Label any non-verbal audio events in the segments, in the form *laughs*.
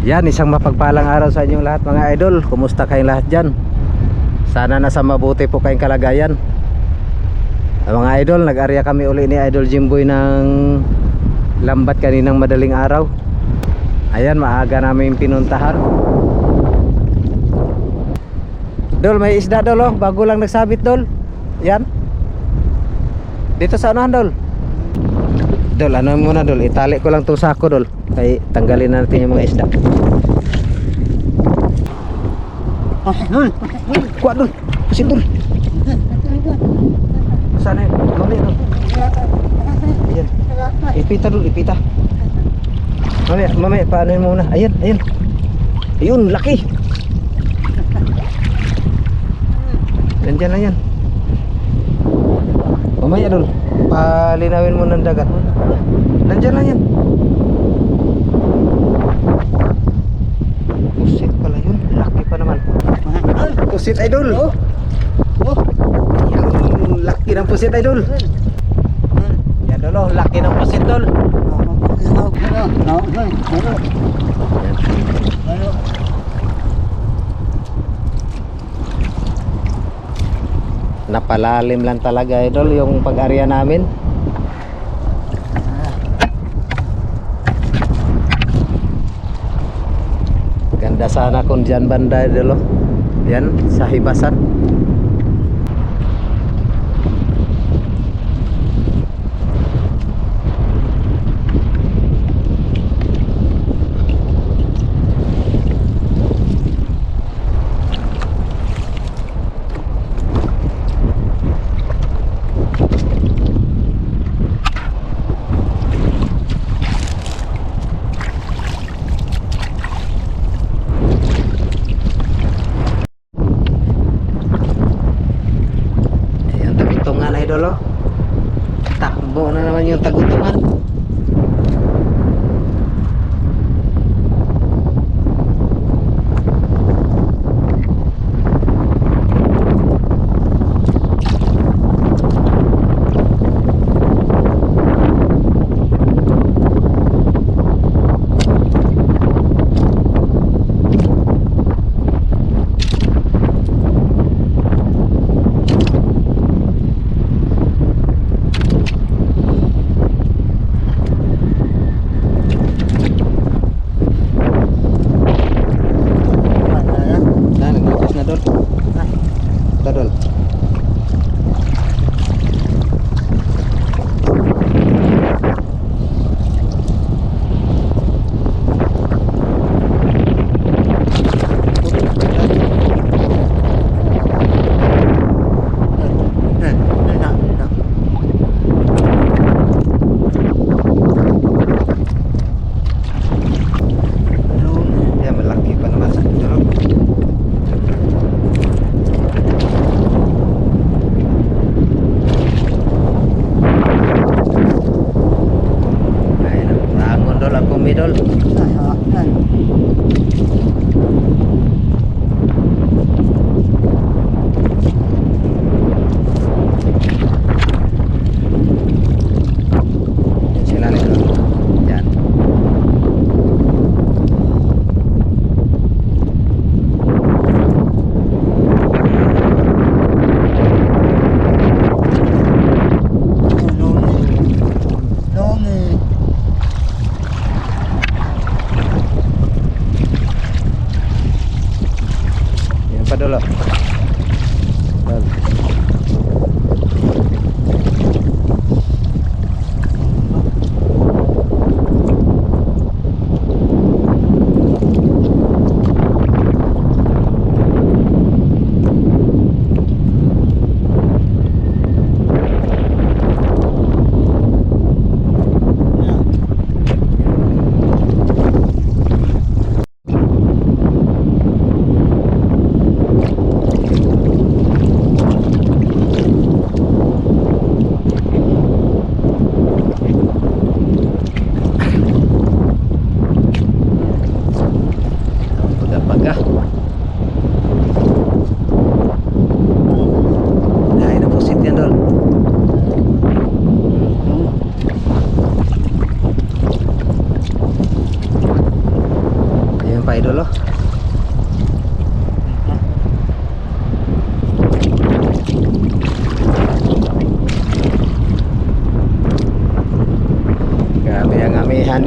Yan, isang mapagpalang araw sa inyong lahat mga idol. Kumusta kayong lahat dyan? Sana nasa mabuti po kayong kalagayan. Ah, Mga idol, nag-area kami uli ni Idol Jimboy ng lambat kaninang madaling araw. Ayan, maaga namin pinuntahan. Dol, may isda dol oh. Bago lang nagsabit dol. Yan. Dito sa unahan dol. Dol, ano muna dol. Itali ko lang tong sako dol. Kay tanggalin na natin yung mga isda. Dul, Kuha dol. Kasi dol. Sana yun. Mami dol. Ayan. Ipita dol, ipita. Mami, mami, paano yun muna? Ayan, ayan. Ayun, laki. Nandiyan na yan. Mamaya dol. Palinawin mo ng dagat. Nandiyan na. Pusit pala yun. Naman. Pusit idol. Oh. Oh. Yung laki ng pusit idol. Yan dol, oh. laki ng pusit dol. Napalalim lang talaga idol yung pag-area namin. Ganda sana kung dyan banda idol. oh. Yan sa hibasan.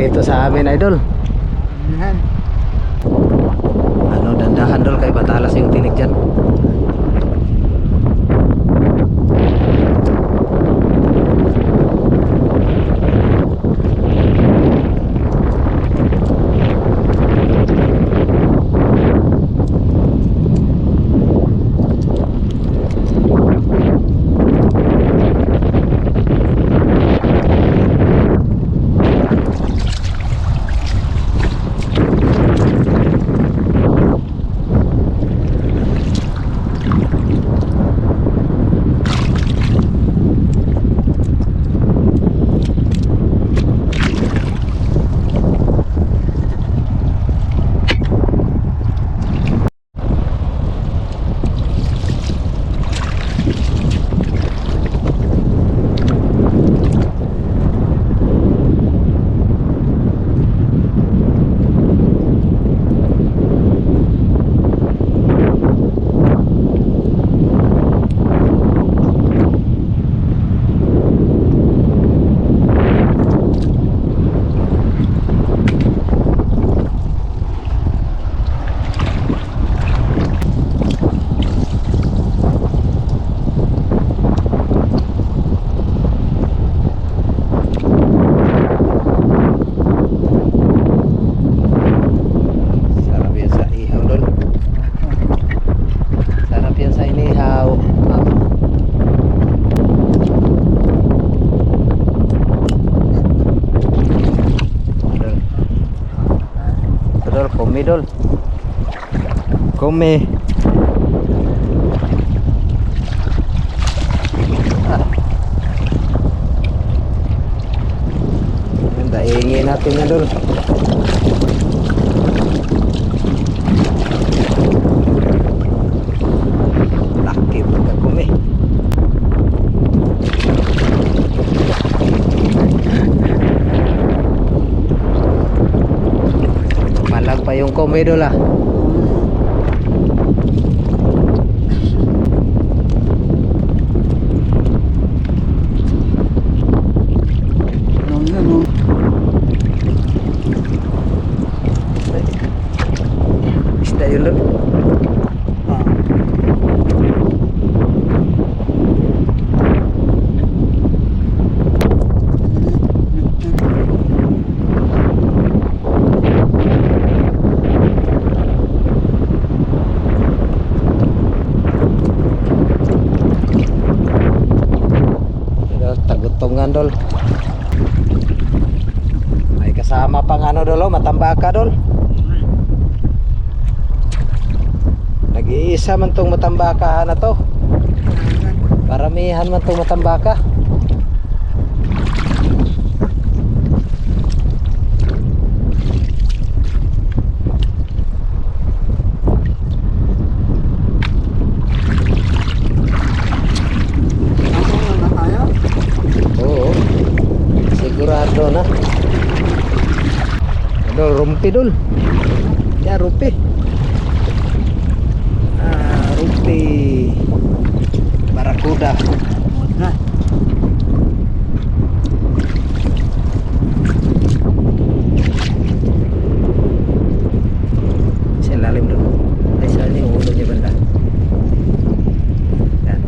Dito sa amin idol. Yan. Ano dandahan dol kay batalas yung tinig dyan. Sarap yan sa ihaw dol. Sarap yan sa inihaw. Ah. Dol. Ito, dol, kumi dol. Kumi. *laughs* Ah. Daingin natin yan dol. comerola Nag-iisa man tong matambaka na to. Paramihan man tong matambaka. Oo. Sigurado na. Dol, rumpi dol. Ya, rumpi. Rumpi. Barakuda. Na. Sa lalim dol. Ay, saan yung ulo niya banda? Yan.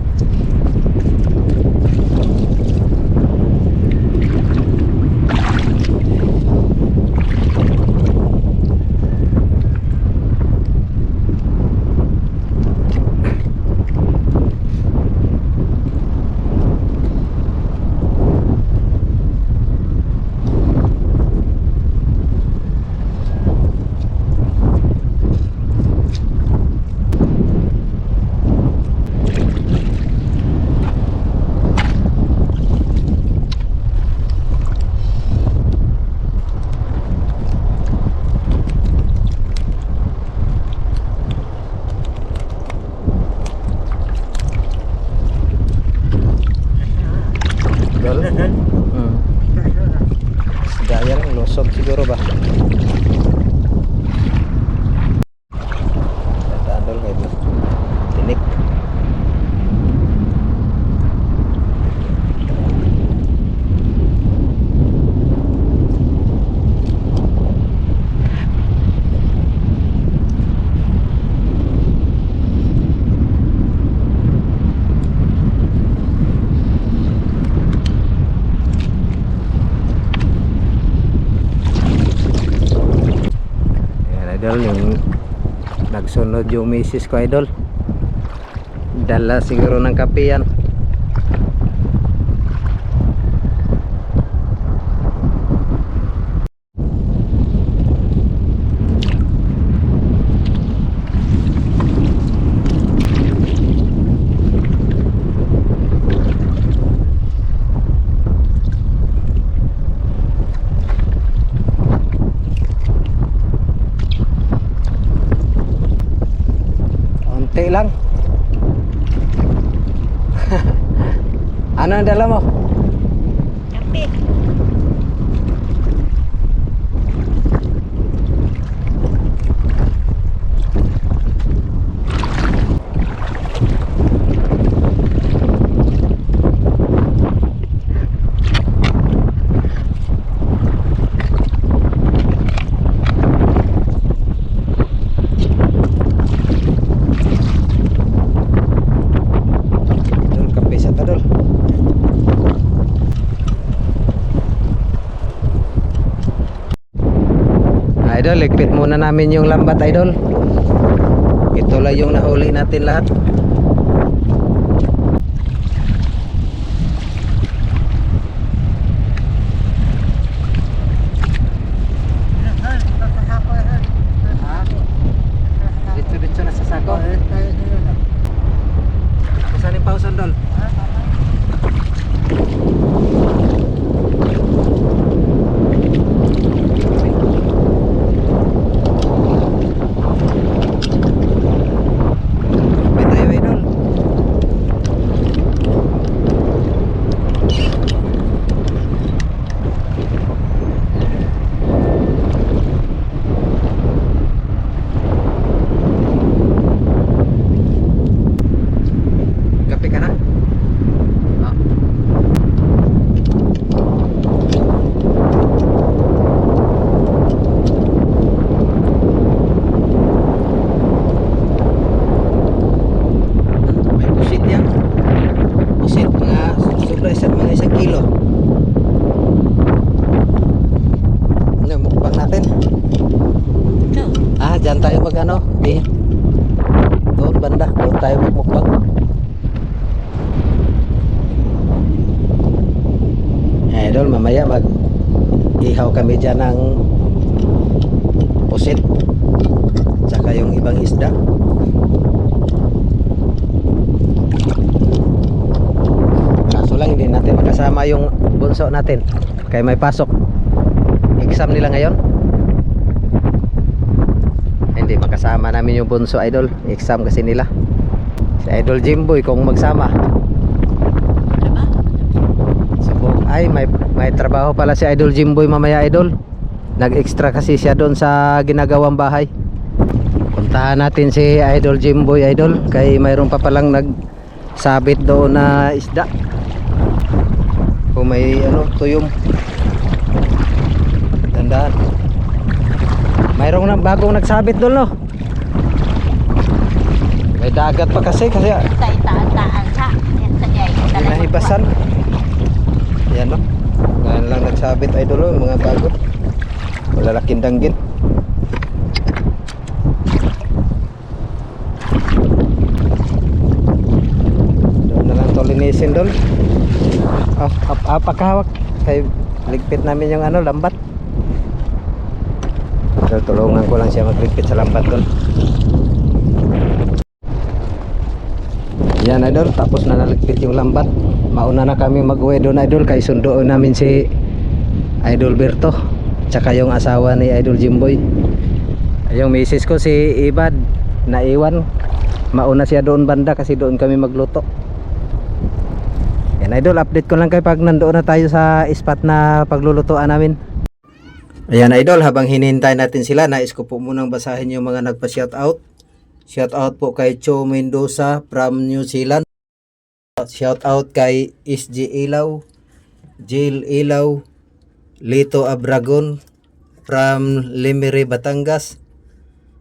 idol yung nagsunod yung misis ko idol. Dala siguro ng kape yan Unti lang. ano ang dala mo? Kape. Dol, kape sa tadol. Idol, muna namin yung lambat, idol. Ito lang yung nahuli natin lahat. Dito-dito na sa sako. Saan yung pausan, Dol? May tayo, idol. Kape ka na? Ah. May pusit yan. Pusit, mga sobra isa, mga isang kilo. Ano, mukbang natin? Ito. Ah, dyan tayo mag ano? Eh. Doon banda, doon tayo magmukbang. Eh, Idol, mamaya mag ihaw kami dyan ng pusit. Tsaka yung ibang isda. Kaso lang hindi natin makasama yung bunso natin. Kaya may pasok. Exam nila ngayon. Hindi makasama namin yung bunso idol. Exam kasi nila. Si Idol Jimboy kung magsama. Ano. Ay, may may trabaho pala si Idol Jimboy mamaya idol. Nag-extra kasi siya doon sa ginagawang bahay. Puntahan natin si Idol Jimboy idol kay mayroon pa palang nagsabit doon na isda. Kung may ano, tuyom. Tandaan. Mayroong na bagong nagsabit doon no. May dagat pa kasi kasi Sa itaan-taan sa. Yan sa. Nahibasan. Yan no. Ngayon lang nagsabit idol oh, mga bago. Wala laking danggit. Doon na lang to linisin doon. Ah, ap apakahawak. Kay ligpit namin yung ano, lambat. So, tulungan ko lang siya magligpit sa lambat doon. Yan idol, tapos na naligpit yung lambat. Mauna na kami mag-uwi doon idol kay sundoon namin si Idol Berto tsaka yung asawa ni Idol Jimboy. Yung misis ko si Ibad naiwan. Mauna siya doon banda kasi doon kami magluto. Yan idol, update ko lang kay pag nandoon na tayo sa spot na paglulutuan namin. Ayan idol, habang hinihintay natin sila, nais ko po munang basahin yung mga nagpa-shoutout. Shoutout po kay Cho Mendoza from New Zealand. Shoutout kay SG Ilaw, Jill Ilaw, Lito Abragon from Limere, Batangas.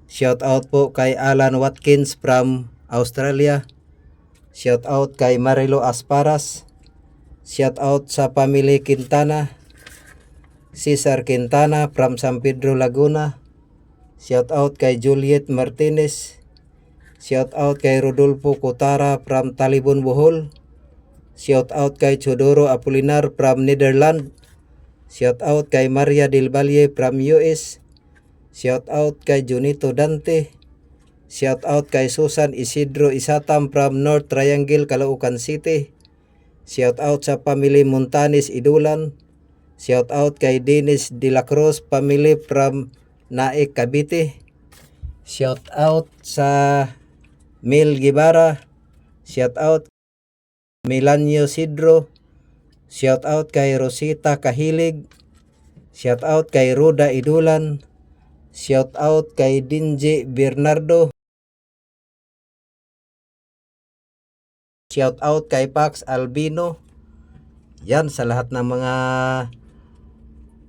Shoutout po kay Alan Watkins from Australia. Shoutout kay Marilo Asparas. Shoutout sa family Quintana. Cesar Quintana from San Pedro, Laguna. Shout out kay Juliet Martinez. Shout out kay Rodolfo Cotara from Talibon Bohol. Shout out kay Chodoro Apolinar from Netherlands. Shout out kay Maria Del Valle from US. Shout out kay Junito Dante. Shout out kay Susan Isidro Isatam from North Triangle, Caloocan City. Shout out sa family Montanis Idulan. Shout out kay Dennis De La Cruz family from Naik Cavite. Shout out sa Mil Gibara. Shout out Milanio Sidro. Shout out kay Rosita Kahilig. Shout out kay Ruda Idulan. Shout out kay Dinji Bernardo. Shout out kay Pax Albino. Yan sa lahat ng mga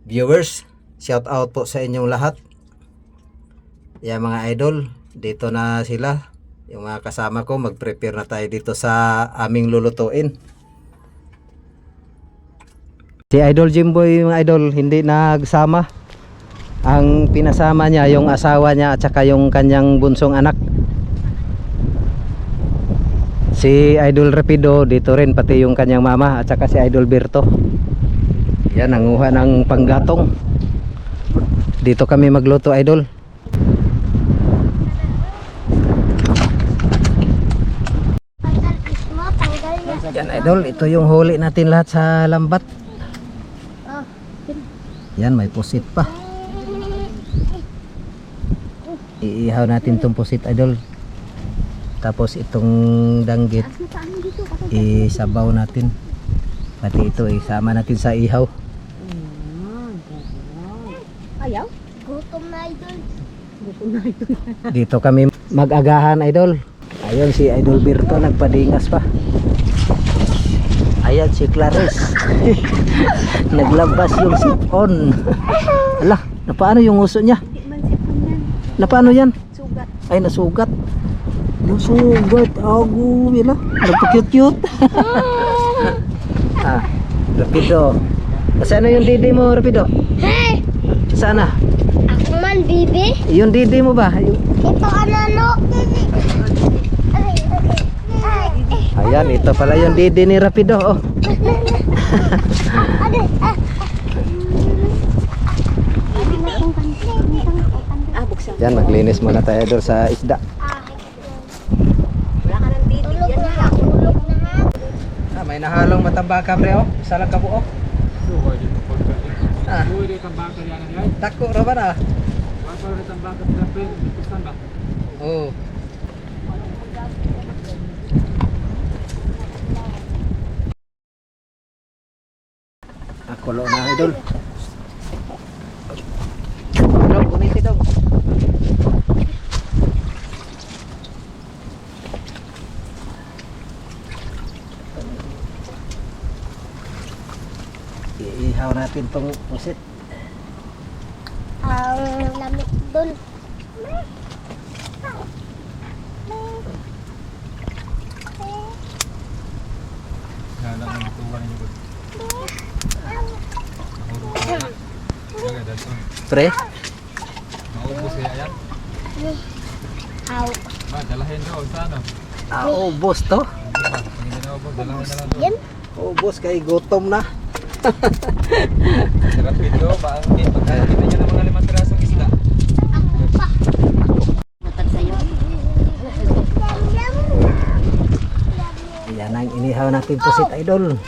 viewers. Shout out po sa inyong lahat. Yan mga idol, dito na sila. Yung mga kasama ko, mag-prepare na tayo dito sa aming lulutuin. Si Idol Jimboy, mga idol, hindi nagsama. Ang pinasama niya, yung asawa niya at saka yung kanyang bunsong anak. Si Idol Rapido dito rin pati yung kanyang mama at saka si Idol Berto. Yan nanguha ng panggatong. Dito kami magluto idol. Yan idol, ito yung huli natin lahat sa lambat. Yan may pusit pa. Iihaw natin tong pusit idol. Tapos itong danggit isabaw natin. Pati ito isama natin sa ihaw. Ayaw? Gutom na idol. Dito kami mag-agahan idol. Ayun si Idol Birto nagpadingas pa. Ayan si Clarice. *laughs* Naglabas yung sipon. Ala, napaano yung uso niya? Napaano yan? Sugat. Ay nasugat. Nasugat. Ago, bila. Nagpa-cute-cute. *laughs* ah, Rapido. Saan na yung didi mo, Rapido? Hey! Sana? Ako man, bibi. Yung didi mo ba? Ito anano. Ayan, ito pala yung didi ni Rapido. Oh. Ah, buksan. Yan, maglinis muna tayo doon sa isda. Ah, may nahalong matambaka pre oh. Isa lang kabuo. Ah, dako ra ba na? Oh. Lo na idol. Dong, kumiti dong. Iihaw natin tong pusit. Ang lamig dun. Pre, Aw. ah, ubos to. Yan. Ubos kay gutom na. *laughs* Rapido, paangkin. Pagkakita nyo ng mga limang pirasong isda. Yan ang inihaw natin pusit idol.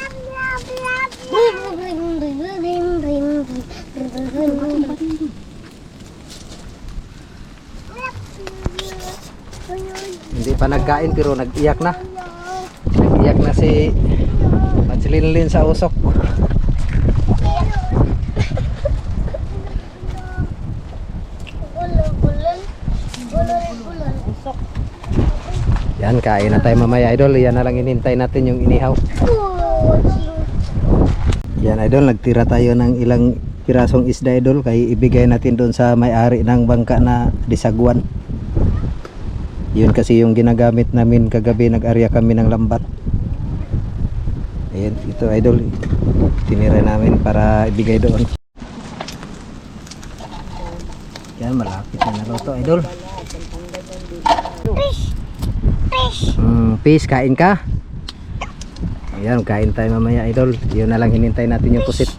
Pa nagkain pero nag-iyak na. Nag-iyak na si Matchlinlin sa usok. Yan, kain na tayo mamaya idol. Yan na lang inintay natin yung inihaw. Yan idol, nagtira tayo ng ilang pirasong isda idol. Kaya ibigay natin doon sa may-ari ng bangka na disagwan. Yun kasi yung ginagamit namin kagabi. Nag-arya kami ng lambat. Ayan, ito idol. Tinira namin para ibigay doon. Yan, malapit na naluto, idol. Fish! Fish! Mm, fish, kain ka? Ayan, kain tayo mamaya, idol. Yun na lang hinintay natin yung pusit.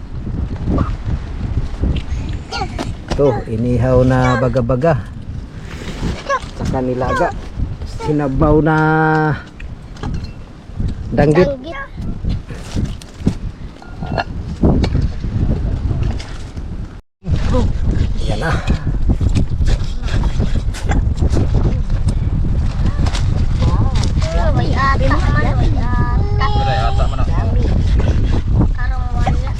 Ito, inihaw na baga-baga. Saka nilaga. Sinabaw na danggit. Danggit. Yan na. May ata man. May ata. Wala, ata man ako. Karong wala.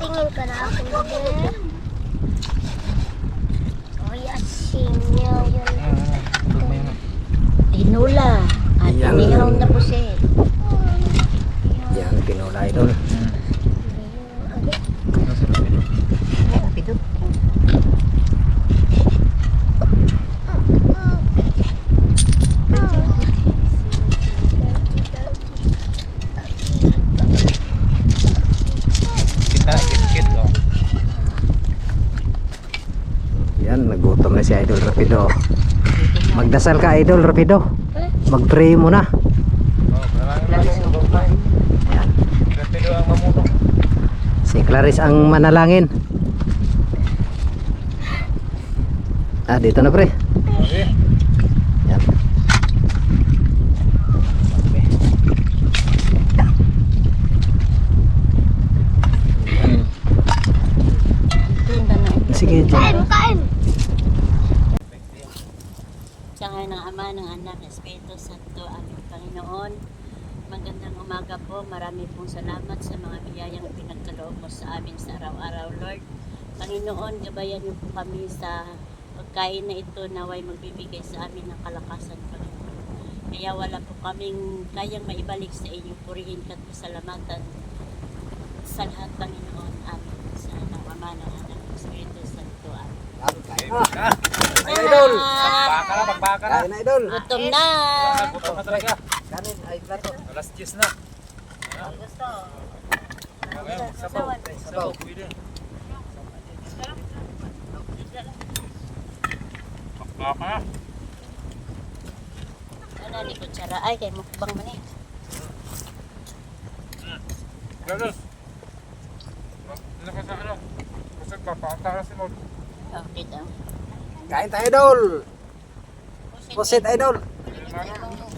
Tingin ka na ako din. Uy, asin niya yun. Tinula. At Yan. inihaw na po siya. Yan, pinula, idol. Pito. Kita, kit-kit, oh. Yan, nagutom na si Idol Rapido. Magdasal ka, Idol Rapido. Mag-pray muna. Si Clarice ang manalangin. Ah, dito na pre. Yan. Sige, Kain, kain. Sa ngayon ng Ama, ng Anak, ng Espiritu Santo, aming Panginoon. Magandang umaga po. Marami pong salamat sa mga biyayang pinagkaloob mo sa amin sa araw-araw, Lord. Panginoon, gabayan niyo po kami sa pagkain na ito naway magbibigay sa amin ng kalakasan, Panginoon. Kaya wala po kaming kayang maibalik sa inyo. Purihin ka at pasalamatan sa lahat, Panginoon. Amin. Sa ng Ama, ng Anak, ng Espiritu Santo. Amin. Ay, Idol! Baka na, magbaka na. Kain na, Idol! Gutom na! Gutom na talaga. Kanin, ay plato. Alas 10 na. Gusto. Okay, sabaw. Sabaw, pwede. Baka na. Ano ni kutsara ay kay mukbang man eh. Ganun. Ano ka sa ano? Oh, dito. Kain tayo, Idol! Pusit, Idol! Si mo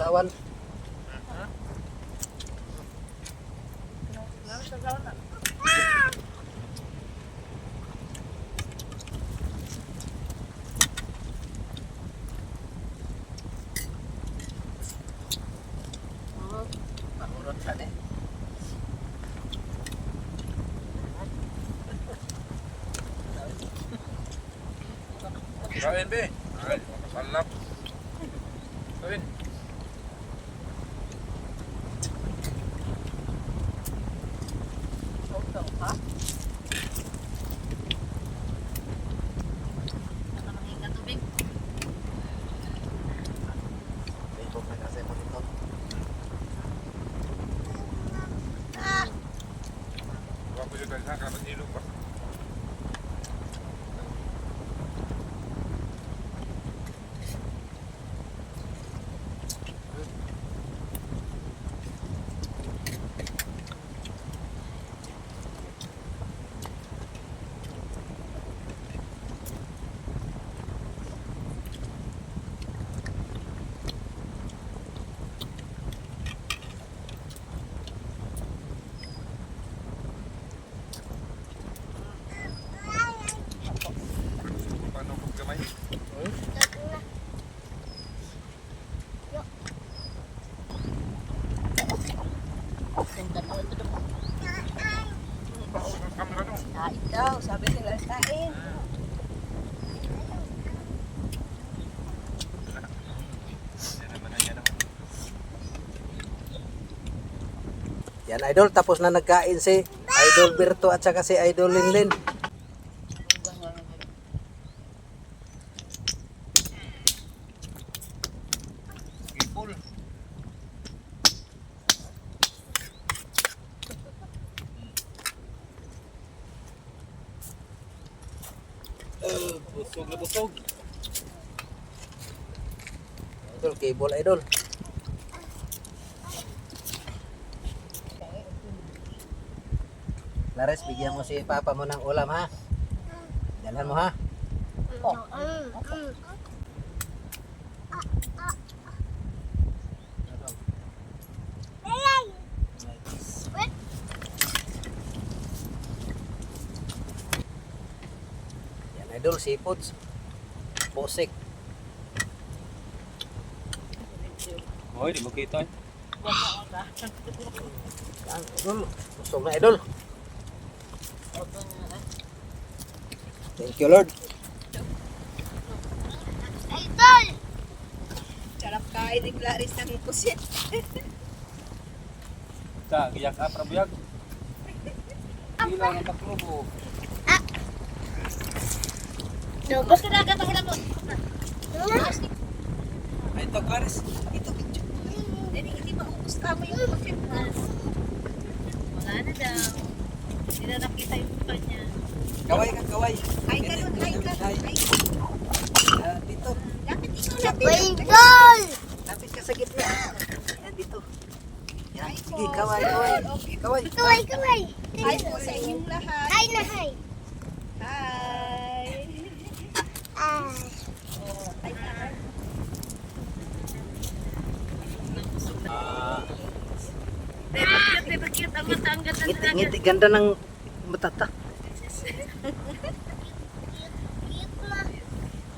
asawan. Kain daw, sabi nila kain. Yan idol, tapos na nagkain si Idol Berto at saka si Idol Linlin. Skipol. Busog na busog. Idol, cable idol. Lares, bigyan mo si Papa mo ng ulam ha. Dalhan mo ha. Yan idol, seafoods. Posik. Hoy, di mo kita. Busog na idol. Thank you Lord. Idol! Sarap kain ni Clarice ng pusit. Sa giyak ka prabuyag. Ilaw ng taklobo. Dobos ka na katang mo. Ay, ito, Clarice. Ito, picture. Hindi, hindi maubos ka mo yung pusit. Wala na daw. Hindi na nakita yung mukha niya. Kaway ka, kaway. Ay, ganun, ay, ganun. Ay, Ah, dito. dapat ikaw lapit. Idol! Lapit ka sa gitna. Yan, dito. Yan, sige, kaway, kaway. Kaway. Kaway, kaway. Hi po sa inyong lahat. Hi na hi. Hi. Ah. Hi, Clarice. Ah, Pero cute. Ang mata, ang ganda ngiti, ganda ng matata.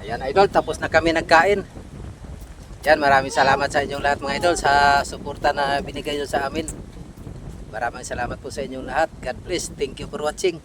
Ayan, idol, tapos na kami nagkain. Yan, maraming salamat sa inyong lahat mga idol sa suporta na binigay nyo sa amin. Maraming salamat po sa inyong lahat. God bless. Thank you for watching.